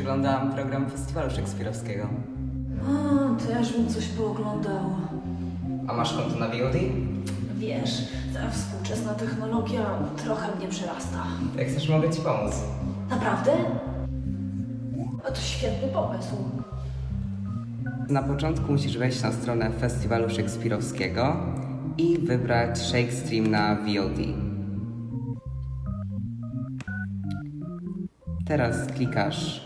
oglądałam program festiwalu szekspirowskiego. A, też bym coś pooglądała. A masz konto na VOD? Wiesz, ta współczesna technologia trochę mnie przerasta. Jak chcesz, mogę ci pomóc. Naprawdę? A to świetny pomysł. Na początku musisz wejść na stronę festiwalu szekspirowskiego i wybrać Shake Stream na VOD. Teraz klikasz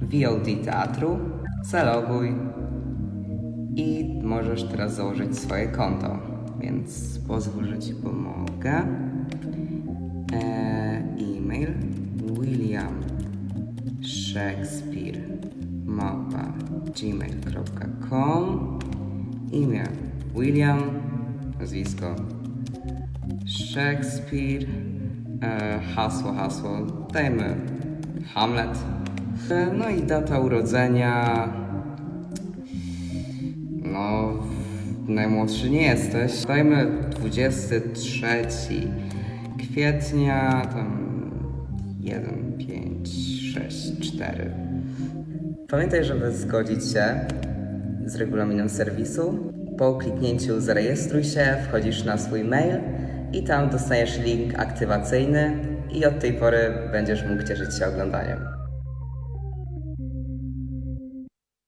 VOD teatru, zaloguj i możesz teraz założyć swoje konto. Więc pozwól, że ci pomogę. E, e-mail William Shakespeare mapa gmail.com imię William nazwisko Shakespeare e, hasło hasło dajmy Hamlet. No i data urodzenia. No najmłodszy nie jesteś. Dajmy 23 kwietnia tam 1, 5, 6, 4 Pamiętaj, żeby zgodzić się z regulaminem serwisu. Po kliknięciu zarejestruj się, wchodzisz na swój mail i tam dostajesz link aktywacyjny i od tej pory będziesz mógł cieszyć się oglądaniem.